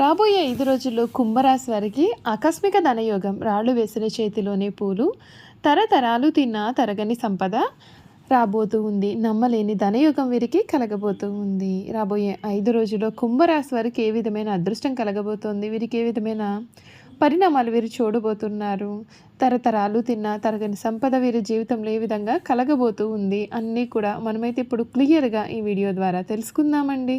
రాబోయే ఐదు రోజుల్లో కుంభరాశి వారికి ఆకస్మిక ధనయోగం రాళ్ళు వేసిన చేతిలోనే పూలు తరతరాలు తిన్న తరగని సంపద రాబోతూ ఉంది. నమ్మలేని ధనయోగం వీరికి కలగబోతూ ఉంది. రాబోయే ఐదు రోజుల్లో కుంభరాశి వారికి ఏ విధమైన అదృష్టం కలగబోతోంది? వీరికి ఏ విధమైన పరిణామాలు వీరు చూడబోతున్నారు? తరతరాలు తిన్న తరగని సంపద వీరి జీవితంలో ఏ విధంగా కలగబోతూ ఉంది? అన్నీ కూడా మనమైతే ఇప్పుడు క్లియర్గా ఈ వీడియో ద్వారా తెలుసుకుందామండి.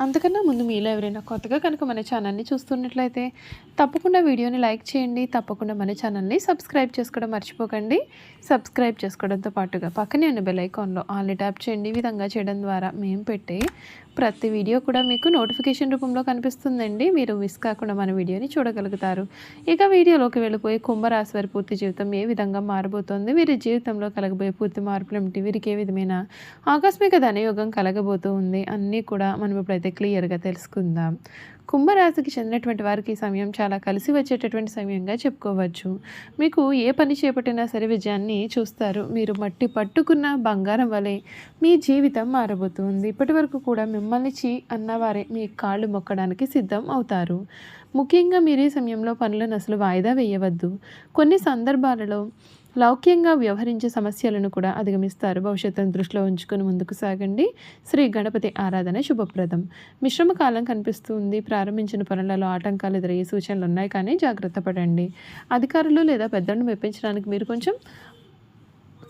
అంతకన్నా ముందు మీలో ఎవరైనా కొత్తగా కనుక మన ఛానల్ని చూస్తున్నట్లయితే తప్పకుండా వీడియోని లైక్ చేయండి తప్పకుండా మన ఛానల్ని సబ్స్క్రైబ్ చేసుకోవడం మర్చిపోకండి. సబ్స్క్రైబ్ చేసుకోవడంతో పాటుగా పక్కనే ఉన్న బెల్ ఐకాన్లో ఆల్ని ట్యాప్ చేయండి. ఈ విధంగా చేయడం ద్వారా మేము పెట్టే ప్రతి వీడియో కూడా మీకు నోటిఫికేషన్ రూపంలో కనిపిస్తుందండి. మీరు మిస్ కాకుండా మన వీడియోని చూడగలుగుతారు. ఇక వీడియోలోకి వెళ్ళిపోయి కుంభరాశి వారి పూర్తి జీవితం ఏ విధంగా మారబోతోంది? వీరి జీవితంలో కలగబోయే పూర్తి మార్పులు ఏమిటి? వీరికి ఏ విధమైన ఆకస్మిక ధనయోగం కలగబోతూ ఉంది అన్నీ కూడా మనం ఇప్పుడైతే క్లియర్గా తెలుసుకుందాం. కుంభరాశికి చెందినటువంటి వారికి ఈ సమయం చాలా కలిసి వచ్చేటటువంటి సమయంగా చెప్పుకోవచ్చు. మీకు ఏ పని చేపట్టినా సరే విజయాన్ని చూస్తారు. మీరు మట్టి పట్టుకున్న బంగారం వలె మీ జీవితం మారబోతుంది. ఇప్పటి వరకు కూడా మిమ్మల్ని చీ అన్నవారే మీ కాళ్ళు మొక్కడానికి సిద్ధం అవుతారు. ముఖ్యంగా మీరు ఈ సమయంలో పనులను అసలు వాయిదా వేయవద్దు. కొన్ని సందర్భాలలో లౌక్యంగా వ్యవహరించే సమస్యలను కూడా అధిగమిస్తారు. భవిష్యత్తును దృష్టిలో ఉంచుకొని ముందుకు సాగండి. శ్రీ గణపతి ఆరాధన శుభప్రదం. మిశ్రమ కాలం కనిపిస్తుంది. ప్రారంభించిన పనులలో ఆటంకాలు ఎదురయ్యే సూచనలు ఉన్నాయి కానీ జాగ్రత్త పడండి. అధికారులు లేదా పెద్దలను మెప్పించడానికి మీరు కొంచెం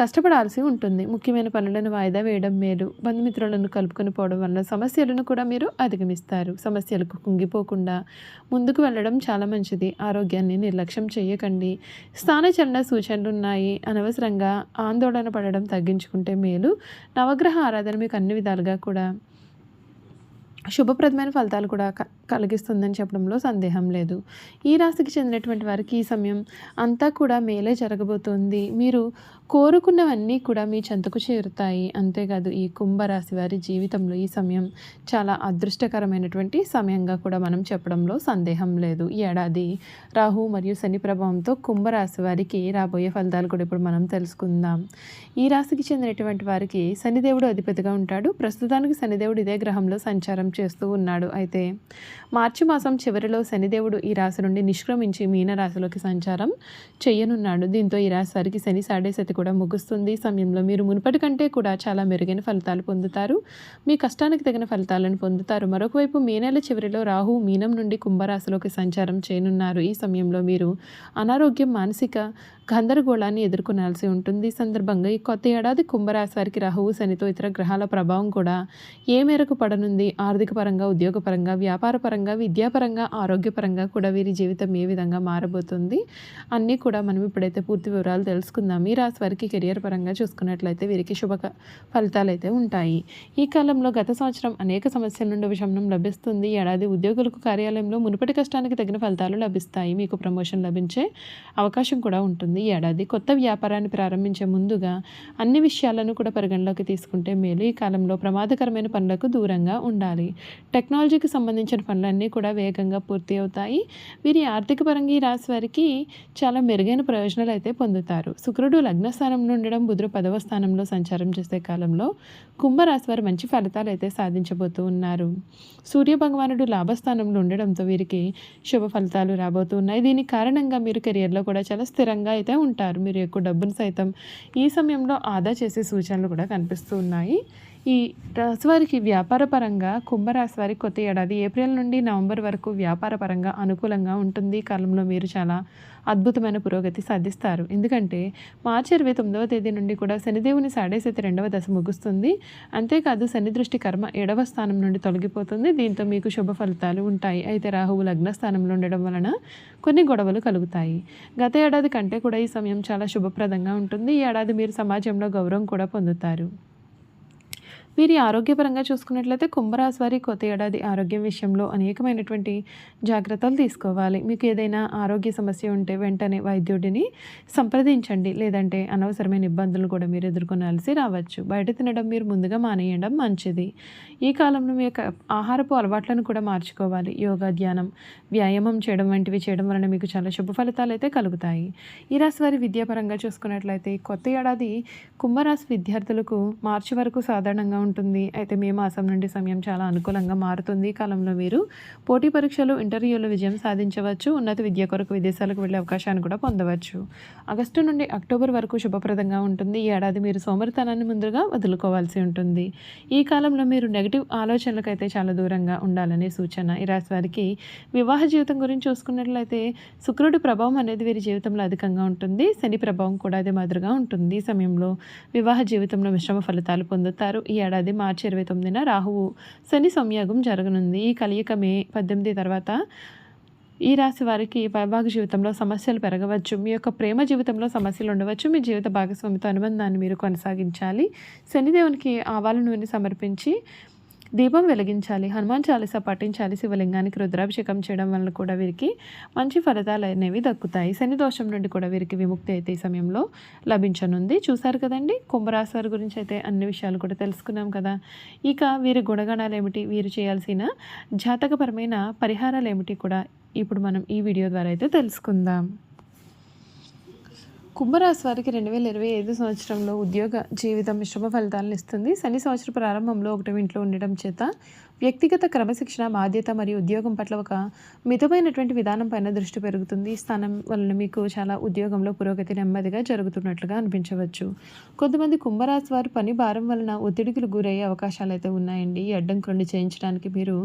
కష్టపడాల్సి ఉంటుంది. ముఖ్యమైన పనులను వాయిదా వేయడం మేలు. బంధుమిత్రులను కలుపుకొని పోవడం వల్ల సమస్యలను కూడా మీరు అధిగమిస్తారు. సమస్యలకు కుంగిపోకుండా ముందుకు వెళ్ళడం చాలా మంచిది. ఆరోగ్యాన్ని నిర్లక్ష్యం చేయకండి. స్థానచలన సూచనలు ఉన్నాయి. అనవసరంగా ఆందోళన పడడం తగ్గించుకుంటే మేలు. నవగ్రహ ఆరాధన మీకు అన్ని విధాలుగా కూడా శుభప్రదమైన ఫలితాలు కూడా క కలిగిస్తుందని చెప్పడంలో సందేహం లేదు. ఈ రాశికి చెందినటువంటి వారికి ఈ సమయం అంతా కూడా మేలే జరగబోతోంది. మీరు కోరుకున్నవన్నీ కూడా మీ చెంతకు చేరుతాయి. అంతేకాదు ఈ కుంభరాశి వారి జీవితంలో ఈ సమయం చాలా అదృష్టకరమైనటువంటి సమయంగా కూడా మనం చెప్పడంలో సందేహం లేదు. ఈ ఏడాది రాహు మరియు శని ప్రభావంతో కుంభరాశి వారికి రాబోయే ఫలితాలు కూడా ఇప్పుడు మనం తెలుసుకుందాం. ఈ రాశికి చెందినటువంటి వారికి శనిదేవుడు అధిపతిగా ఉంటాడు. ప్రస్తుతానికి శనిదేవుడు ఇదే గ్రహంలో సంచారం చేస్తూ ఉన్నాడు. అయితే మార్చి మాసం చివరిలో శనిదేవుడు ఈ రాశి నుండి నిష్క్రమించి మీనరాశిలోకి సంచారం చేయనున్నాడు. దీంతో ఈ రాశి వారికి శని సాడేసతి కూడా ముగుస్తుంది. ఈ సమయంలో మీరు మునుపటి కంటే కూడా చాలా మెరుగైన ఫలితాలు పొందుతారు. మీ కష్టానికి తగిన ఫలితాలను పొందుతారు. మరొకవైపు మే నెల చివరిలో రాహు మీనం నుండి కుంభరాశిలోకి సంచారం చేయనున్నారు. ఈ సమయంలో మీరు అనారోగ్యం మానసిక గందరగోళాన్ని ఎదుర్కొనాల్సి ఉంటుంది. ఈ సందర్భంగా ఈ కొత్త ఏడాది కుంభరాశి వారికి రాహువు శనితో ఇతర గ్రహాల ప్రభావం కూడా ఏ మేరకు పడనుంది? ఆర్థిక పరంగా ఉద్యోగపరంగా పరంగా విద్యాపరంగా ఆరోగ్యపరంగా కూడా వీరి జీవితం ఏ విధంగా మారబోతుంది అన్నీ కూడా మనం ఇప్పుడైతే పూర్తి వివరాలు తెలుసుకుందాం ఈ రాశి వారికి కెరియర్ పరంగా చూసుకున్నట్లయితే వీరికి శుభ ఫలితాలు అయితే ఉంటాయి. ఈ కాలంలో గత సంవత్సరం అనేక సమస్యల నుండి విషమనం లభిస్తుంది. ఏడాది ఉద్యోగులకు కార్యాలయంలో మునుపటి కష్టానికి తగిన ఫలితాలు లభిస్తాయి. మీకు ప్రమోషన్ లభించే అవకాశం కూడా ఉంటుంది. ఏడాది కొత్త వ్యాపారాన్ని ప్రారంభించే ముందుగా అన్ని విషయాలను కూడా పరిగణలోకి తీసుకుంటే మేలు. ఈ కాలంలో ప్రమాదకరమైన పనులకు దూరంగా ఉండాలి. టెక్నాలజీకి సంబంధించిన పనులన్నీ కూడా వేగంగా పూర్తి అవుతాయి. వీరి ఆర్థిక పరంగా ఈ రాశి వారికి చాలా మెరుగైన ప్రయోజనాలు అయితే పొందుతారు. శుక్రుడు లగ్న స్థానంలో ఉండడం బుధుడు పదవ స్థానంలో సంచారం చేసే కాలంలో కుంభరాశి వారు మంచి ఫలితాలు అయితే సాధించబోతూ ఉన్నారు. సూర్య భగవానుడు లాభస్థానంలో ఉండడంతో వీరికి శుభ ఫలితాలు రాబోతూ ఉన్నాయి. దీని కారణంగా మీరు కెరియర్లో కూడా చాలా స్థిరంగా అయితే ఉంటారు. మీరు ఎక్కువ డబ్బును సైతం ఈ సమయంలో ఆదా చేసే సూచనలు కూడా కనిపిస్తూ ఉన్నాయి. ఈ రాశివారికి వారికి కుంభరాశి వారికి కొత్త ఏడాది ఏప్రిల్ నుండి నవంబర్ వరకు వ్యాపారపరంగా అనుకూలంగా ఉంటుంది. ఈ కాలంలో మీరు చాలా అద్భుతమైన పురోగతి సాధిస్తారు. ఎందుకంటే మార్చి ఇరవై తొమ్మిదవ తేదీ నుండి కూడా శనిదేవుని సాడేసైతే రెండవ దశ ముగుస్తుంది. అంతేకాదు శని దృష్టి కర్మ ఏడవ స్థానం నుండి తొలగిపోతుంది. దీంతో మీకు శుభ ఫలితాలు ఉంటాయి. అయితే రాహువు లగ్న స్థానంలో ఉండడం వలన కొన్ని గొడవలు కలుగుతాయి. గత ఏడాది కంటే కూడా ఈ సమయం చాలా శుభప్రదంగా ఉంటుంది. ఈ ఏడాది మీరు సమాజంలో గౌరవం కూడా పొందుతారు. వీరి ఆరోగ్యపరంగా చూసుకున్నట్లయితే కుంభరాశి వారి కొత్త ఏడాది ఆరోగ్యం విషయంలో అనేకమైనటువంటి జాగ్రత్తలు తీసుకోవాలి. మీకు ఏదైనా ఆరోగ్య సమస్య ఉంటే వెంటనే వైద్యుడిని సంప్రదించండి. లేదంటే అనవసరమైన ఇబ్బందులు కూడా మీరు ఎదుర్కొనాల్సి రావచ్చు. బయట తినడం మీరు ముందుగా మానేయడం మంచిది. ఈ కాలంలో మీ యొక్క ఆహారపు అలవాట్లను కూడా మార్చుకోవాలి. యోగా ధ్యానం వ్యాయామం చేయడం వంటివి చేయడం వలన మీకు చాలా శుభ ఫలితాలు అయితే కలుగుతాయి. ఈ రాశి వారి విద్యాపరంగా చూసుకున్నట్లయితే కొత్త ఏడాది కుంభరాశి విద్యార్థులకు మార్చి వరకు సాధారణంగా ఉంటుంది అయితే మే మాసం నుండి సమయం చాలా అనుకూలంగా మారుతుంది. ఈ కాలంలో మీరు పోటీ పరీక్షలు ఇంటర్వ్యూలో విజయం సాధించవచ్చు. ఉన్నత విద్య కొరకు విదేశాలకు వెళ్ళే అవకాశాన్ని కూడా పొందవచ్చు. ఆగస్టు నుండి అక్టోబర్ వరకు శుభప్రదంగా ఉంటుంది. ఈ ఏడాది మీరు సోమరితనాన్ని ముందుగా వదులుకోవాల్సి ఉంటుంది. ఈ కాలంలో మీరు నెగిటివ్ ఆలోచనలకైతే చాలా దూరంగా ఉండాలనే సూచన. ఈ రాశి వారికి వివాహ జీవితం గురించి చూసుకున్నట్లయితే శుక్రుడి ప్రభావం అనేది వీరి జీవితంలో అధికంగా ఉంటుంది. శని ప్రభావం కూడా అదే మాదిరిగా ఉంటుంది. ఈ సమయంలో వివాహ జీవితంలో మిశ్రమ ఫలితాలు పొందుతారు. ఈ ఏడాది మార్చి ఇరవై తొమ్మిదిన రాహువు శని సంయోగం జరగనుంది. ఈ కలియిక మే పద్దెనిమిది తర్వాత ఈ రాశి వారికి వైభాగ జీవితంలో సమస్యలు పెరగవచ్చు. మీ యొక్క ప్రేమ జీవితంలో సమస్యలు ఉండవచ్చు. మీ జీవిత భాగస్వామితో అనుబంధాన్ని మీరు కొనసాగించాలి. శనిదేవునికి ఆవాల నూనె సమర్పించి దీపం వెలిగించాలి హనుమాన్ చాలీసా పఠించాలి శివలింగానికి రుద్రాభిషేకం చేయడం వల్ల కూడా వీరికి మంచి ఫలితాలు అనేవి దక్కుతాయి. శని దోషం నుండి కూడా వీరికి విముక్తి అయితే ఈ సమయంలో లభించనుంది. చూశారు కదండి? కుంభరాశి వారి గురించి అయితే అన్ని విషయాలు కూడా తెలుసుకున్నాం కదా. ఇక వీరి గుణగణాలు ఏమిటి? వీరు చేయాల్సిన జాతకపరమైన పరిహారాలు ఏమిటి కూడా ఇప్పుడు మనం ఈ వీడియో ద్వారా అయితే తెలుసుకుందాం. కుంభరాశి వారికి రెండు వేల ఇరవై ఐదు సంవత్సరంలో ఉద్యోగ జీవితం మిశ్రమ ఫలితాలను ఇస్తుంది. శని సంవత్సర ప్రారంభంలో ఒకటి ఇంట్లో ఉండడం చేత వ్యక్తిగత క్రమశిక్షణ బాధ్యత మరియు ఉద్యోగం పట్ల ఒక మితమైనటువంటి విధానం పైన దృష్టి పెరుగుతుంది. స్థానం వలన మీకు చాలా ఉద్యోగంలో పురోగతి నెమ్మదిగా జరుగుతున్నట్లుగా అనిపించవచ్చు. కొంతమంది కుంభరాశి వారు పని భారం వలన ఒత్తిడికి గురయ్యే అవకాశాలు అయితే ఉన్నాయండి. ఈ అడ్డంకులను చేయించడానికి మీరు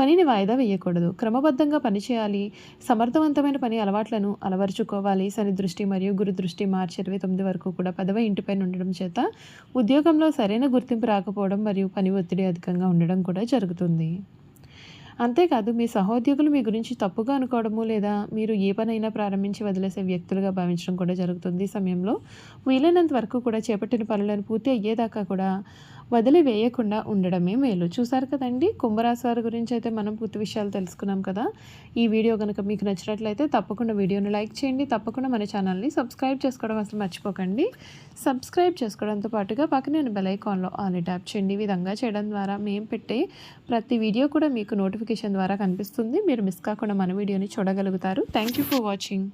పనిని వాయిదా వేయకూడదు. క్రమబద్ధంగా పనిచేయాలి. సమర్థవంతమైన పని అలవాట్లను అలవరుచుకోవాలి. శని దృష్టి మరియు గురు దృష్టి మార్చి ఇరవై తొమ్మిది వరకు కూడా పదవ ఇంటిపైన ఉండడం చేత ఉద్యోగంలో సరైన గుర్తింపు రాకపోవడం మరియు పని ఒత్తిడి అధికంగా ఉండడం కూడా జరుగుతుంది. అంతేకాదు మీ సహోద్యోగులు మీ గురించి తప్పుగా అనుకోవడము లేదా మీరు ఏ పనైనా ప్రారంభించి వదిలేసే వ్యక్తులుగా భావించడం కూడా జరుగుతుంది ఈ సమయంలో. వీలైనంత వరకు కూడా చేపట్టిన పనులను పూర్తి అయ్యేదాకా కూడా వదిలివేయకుండా ఉండడమే మేలు. చూసారు కదండి? కుంభరాశి వారి గురించి అయితే మనం పూర్తి విషయాలు తెలుసుకున్నాం కదా. ఈ వీడియో కనుక మీకు నచ్చినట్లయితే తప్పకుండా వీడియోని లైక్ చేయండి. తప్పకుండా మన ఛానల్ని సబ్స్క్రైబ్ చేసుకోవడం అసలు మర్చిపోకండి. సబ్స్క్రైబ్ చేసుకోవడంతో పాటుగా పక్కనే బెల్ ఐకాన్లో ఆల్ ట్యాప్ చేయండి. ఈ విధంగా చేయడం ద్వారా మేము పెట్టే ప్రతి వీడియో కూడా మీకు నోటిఫికేషన్ ద్వారా కనిపిస్తుంది. మీరు మిస్ కాకుండా మన వీడియోని చూడగలుగుతారు. Thank you for watching.